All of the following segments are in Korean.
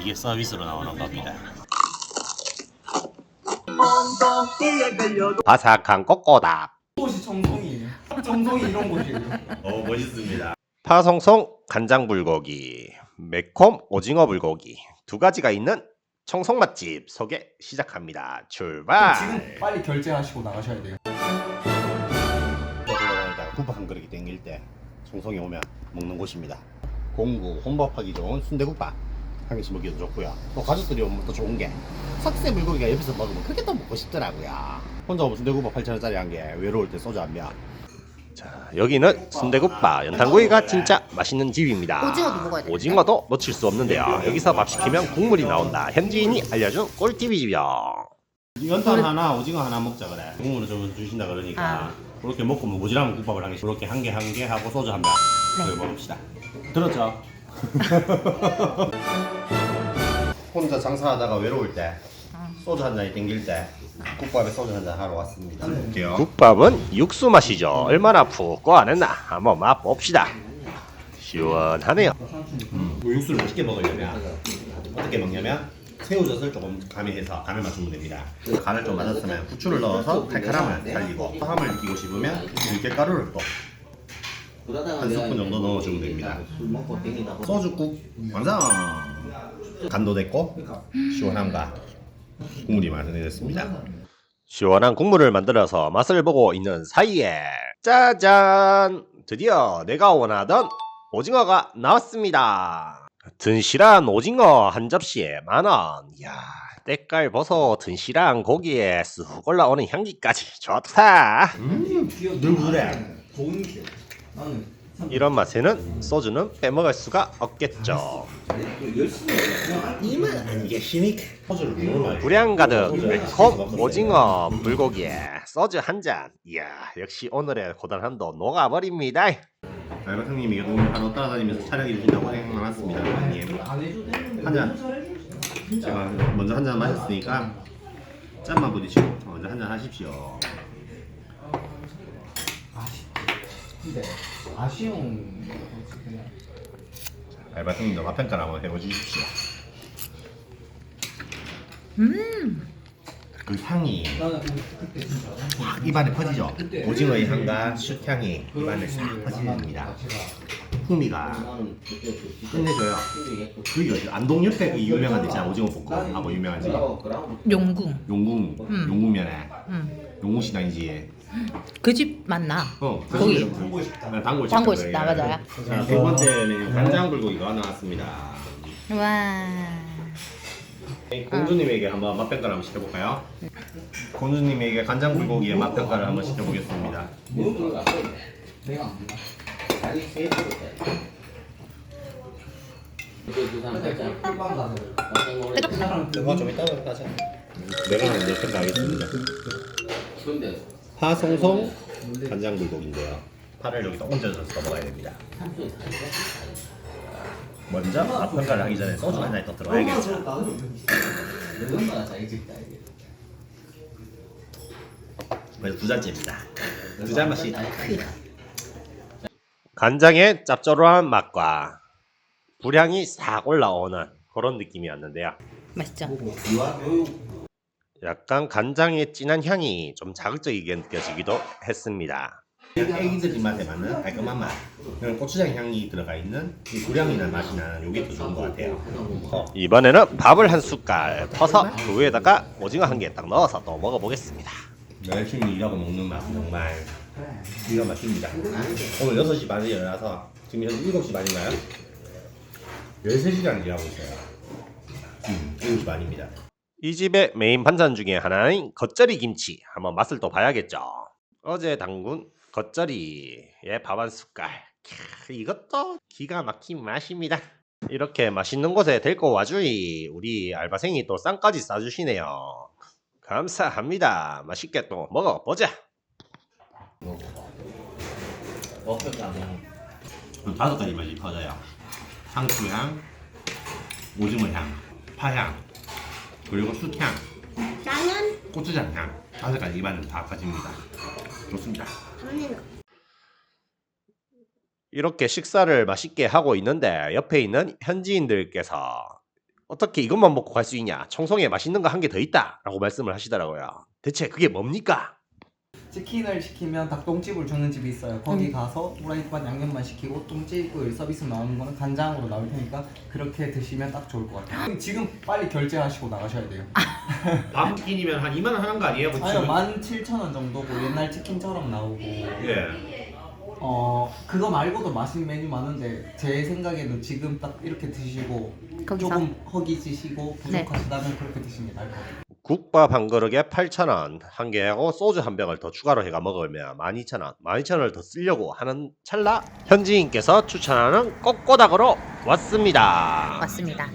이게 서비스로 나오는 겁니다. 바삭한 꼬꼬닭 곳이 정성이에요. 정성이 이런 곳이에요. 어 멋있습니다. 파송송 간장 불고기 매콤 오징어 불고기 두 가지가 있는 청송 맛집 소개 시작합니다 출발 지금 빨리 결제하시고 나가셔야 돼요. 돌아다니다가 국밥 한 그릇이 땡길 때 송송에 오면 먹는 곳입니다. 공구 혼밥하기 좋은 순대국밥 한 개씩 먹기도 좋고요. 또 가족들이 오면 또 좋은 게 석쇠 물고기가 옆에서 먹으면 그게 또 먹고 싶더라고요. 혼자 오면 순대국밥 8,000원짜리 한 개 외로울 때 소주 한 병. 자, 여기는 순대국밥 연탄구이가 진짜 맛있는 집입니다 오징어도 먹어야 돼. 오징어도 놓칠 수 없는데요 여기서 밥 시키면 국물이 나온다 현지인이 알려준 꿀팁이지요 연탄 하나 오징어 하나 먹자 그래. 국물을 좀 주신다 그러니까 아. 그렇게 먹고 뭐 모자라면 국밥을 한 개, 그렇게 한 개 한 개 하고 소주 한 병. 그걸 먹읍시다. 들었죠? 혼자 장사하다가 외로울 때 소주 한 잔이 땡길 때 국밥에 소주 한 잔 하러 왔습니다. 볼게요. 국밥은 육수 맛이죠 얼마나 푹 꺼안했나 한번 맛봅시다 시원하네요 뭐 육수를 맛있게 먹으려면 어떻게 먹냐면 새우젓을 조금 가미해서 간을 맞추면 됩니다. 간을 좀 맞았으면 후추를 넣어서 칼칼함을 살리고 함을 느끼고 싶으면 들깨가루를 또 한 스푼 정도 넣어주면 됩니다. 소주국 완성! 간도 됐고 시원함과 국물이 완성됐습니다. 시원한 국물을 만들어서 맛을 보고 있는 사이에 짜잔! 드디어 내가 원하던 오징어가 나왔습니다. 든실한 오징어 한 접시에 만 원. 이야, 때깔 보소 든실한 고기에 쑥 올라오는 향기까지 좋다. 음, 늘 그래. 좋은 게 나는 이런 맛에는 소주는 빼먹을 수가 없겠죠. 너무 불향 가득 매콤 오징어 불고기에 소주 한 잔. 이야, 역시 오늘의 고단함도 녹아버립니다. 알바 형님이 이거 하루 따라다니면서 촬영해 주신다고 생각났습니다. 형님. 안 해도 되는데 한 잔. 혼자 해주지. 제가 먼저 한 잔 마셨으니까 짠만 부딪히고 먼저 한 잔 하십시오. 근데 아쉬운 거지 그냥. 알바 형님도 맛평가를 한번 해보주십시오. 그 향이 나는 그- 그때 진짜 확 입안에 퍼지죠. 오징어의 향과 숯향이 입안에 싹 퍼집니다. 풍미가 끝내줘요. 그 어디 안동 옆에 그 유명한 데 있잖아 오징어 볶음 하고 유명한 집 용궁. 용궁 음. 용궁면에 응. 용궁시장이지. 그 집 맞나? 어 거기. 단골 식당. 단골 단골 식당. 식당, 맞아요. 자 두 번째 메뉴 간장 불고기가 나왔습니다. 와. 공주님에게 한번 맛평가를 한번 시켜볼까요? 공주님에게 간장 불고기의 맛평가를 한번 시켜보겠습니다. 그. 내가 먼저 평가하겠습니다. 파송송 간장 불고기인데요. 파를 여기다 얹어서 먹어야 됩니다. 먼저 맛평가를 하기 전에 소주 한 잔이 더 들어야겠죠. 그래서 두 잔째입니다. 두 잔 맛이 크다. 간장의 짭조름한 맛과 불향이 싹 올라오는 그런 느낌이었는데요. 맛있죠? 약간 간장의 진한 향이 좀 자극적이게 느껴지기도 했습니다. 애기들 입맛에 맞는 깔끔한 맛. 그리고 고추장 향이 들어가 있는 이 불향이나 맛이 나는 이게 더 좋은 것 같아요. 어, 이번에는 밥을 한 숟갈 퍼서 그 위에다가 오징어 한 개 딱 넣어서 또 먹어보겠습니다. 열심히 일하고 먹는 맛은 정말 기가 막힙니다. 오늘 6시 반에 일어나서 지금 현재 7시 반인가요? 13시간 일하고 있어요. 음, 7시 반입니다. 이 집의 메인 반찬 중에 하나인 겉절이 김치 한번 맛을 또 봐야겠죠. 어제 담근 겉절이에 밥한 숟갈. 캬, 이것도 기가 막힌 맛입니다. 이렇게 맛있는 곳에 데리고 와주니 우리 알바생이 또 쌈까지 싸주시네요. 감사합니다. 맛있게 또 먹어보자. 음, 다섯 가지 맛이 퍼져요. 상추향, 오징어향, 파향, 그리고 숯향, 나는 고추장 향 다섯 가지 입안에 다 퍼집니다. 좋습니다. 이렇게 식사를 맛있게 하고 있는데 옆에 있는 현지인들께서 어떻게 이것만 먹고 갈 수 있냐? 청송에 맛있는 거 한 개 더 있다라고 말씀을 하시더라고요. 대체 그게 뭡니까? 치킨을 시키면 닭똥집을 주는 집이 있어요. 거기 가서 후라이드만 양념만 시키고 똥집을 서비스 나오는 거는 간장으로 나올 테니까 그렇게 드시면 딱 좋을 것 같아요. 지금 빨리 결제하시고 나가셔야 돼요. 밤끼니면 한 2만 원 하는 거 아니에요? 아니요, 17,000원 정도고 옛날 치킨처럼 나오고 예. 어 그거 말고도 맛있는 메뉴 많은데 제 생각에는 지금 딱 이렇게 드시고 거기서? 조금 허기지시고 네. 부족하시다면 그렇게 드시는 게 나을 것 같아요. 국밥 한 그릇에 8,000원 한 개하고 소주 한 병을 더 추가로 해가 먹으면 12,000원 12,000원을 더 쓰려고 하는 찰나 현지인께서 추천하는 꼬꼬닭으로 왔습니다 맞습니다.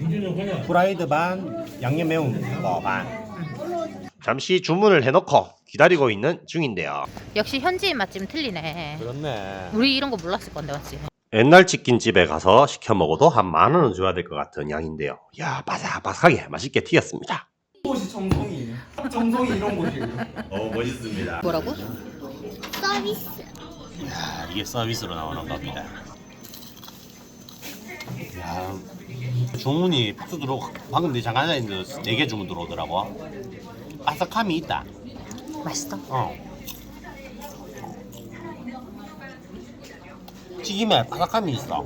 프라이드 반, 양념 매운 거 반. 잠시 주문을 해놓고 기다리고 있는 중인데요 역시 현지인 맛집은 틀리네. 그렇네. 우리 이런 거 몰랐을 건데 맞지? 옛날 치킨집에 가서 시켜 먹어도 한 만 원은 줘야 될 것 같은 양인데요 야 바삭바삭하게 맛있게 튀겼습니다 곳이 정성이에요. 정성이 이런 곳이에요. 어 멋있습니다. 뭐라고? 서비스. 야, 이게 서비스로 나오는 겁니다. 야, 주문이 팍 들어. 방금 내 잠깐 전에 4개 주문 들어오더라고. 바삭함이 있다. 맛있어. 어. 튀김에 바삭함이 있어.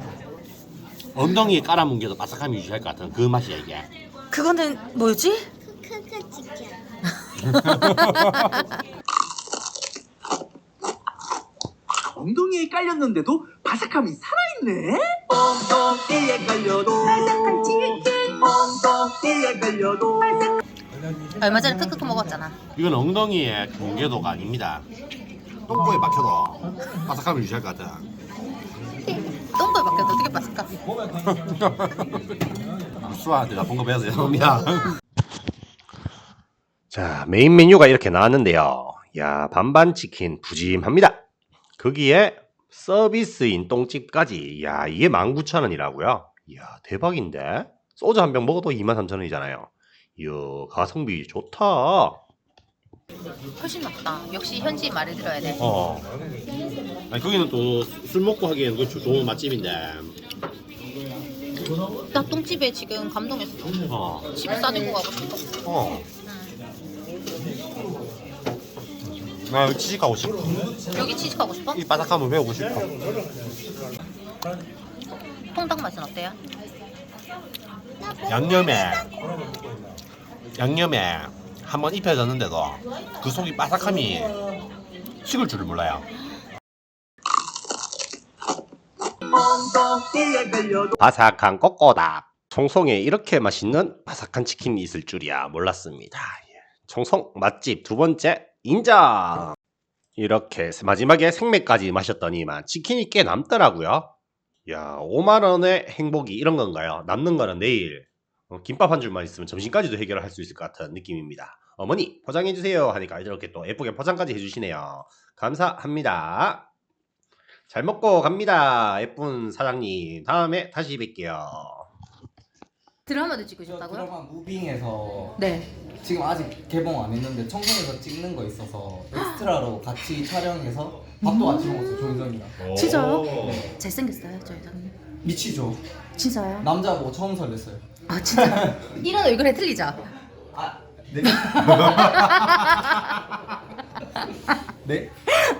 엉덩이에 깔아뭉개도 바삭함이 유지할 것 같은 그 맛이야 이게. 그거는 뭐지? 크크 치킨. 엉덩이에 깔렸는데도 바삭함이 살아있네. 엉덩이에 깔려도 바삭한 치킨. 엉덩이에 깔려도 얼마 전에 크크크 먹었잖아. 이건 엉덩이의 뭉개도가 아닙니다. 똥꼬에 막혀도 바삭함을 유지할 것 같아. 똥걸 바뀌어서 어떻게 맛있까? 수아한테 나쁜 거 배워서 죄송합니다. 자, 메인 메뉴가 이렇게 나왔는데요. 야, 반반 치킨 부짐합니다. 거기에 서비스인 똥집까지. 야, 이게 19,000원이라고요? 이야, 대박인데? 소주 한 병 먹어도 23,000원이잖아요. 이야, 가성비 좋다. 훨씬 낫다. 역시 현지인 말을 들어야 돼. 어. 아니 거기는 또 술 먹고 하기에는 그 좋은 맛집인데. 나 똥집에 지금 감동했어. 어. 집에 싸들고 가고 싶어. 어. 나 여기 취직 가고 싶어. 여기 취직하고 싶어? 이 바삭함을 배우고 싶어. 통닭 맛은 어때요? 양념에 양념에 한번 입혀졌는데도 그 속이 바삭함이 식을 줄을 몰라요. 바삭한 꼬꼬닭. 청송에 이렇게 맛있는 바삭한 치킨이 있을 줄이야 몰랐습니다. 예. 청송 맛집 두 번째 인정. 이렇게 마지막에 생맥까지 마셨더니만 치킨이 꽤 남더라고요. 야, 5만 원의 행복이 이런 건가요? 남는 거는 내일 어, 김밥 한 줄만 있으면 점심까지도 해결할 수 있을 것 같은 느낌입니다. 어머니 포장해 주세요 하니까 이렇게 또 예쁘게 포장까지 해주시네요. 감사합니다. 잘 먹고 갑니다. 예쁜 사장님. 다음에 다시 뵐게요. 드라마도 싶다고요? 드라마 무빙에서 네. 지금 아직 개봉 안 했는데 청송에서 찍는 거 있어서 엑스트라로 같이 촬영해서 밥도 같이 먹었어요 조인성이랑 진짜요? 네. 잘생겼어요, 저 여자분. 미치죠 진짜요? 남자 보고 처음 설렜어요 아 진짜. 이런 얼굴에 틀리죠? 아 네? 네?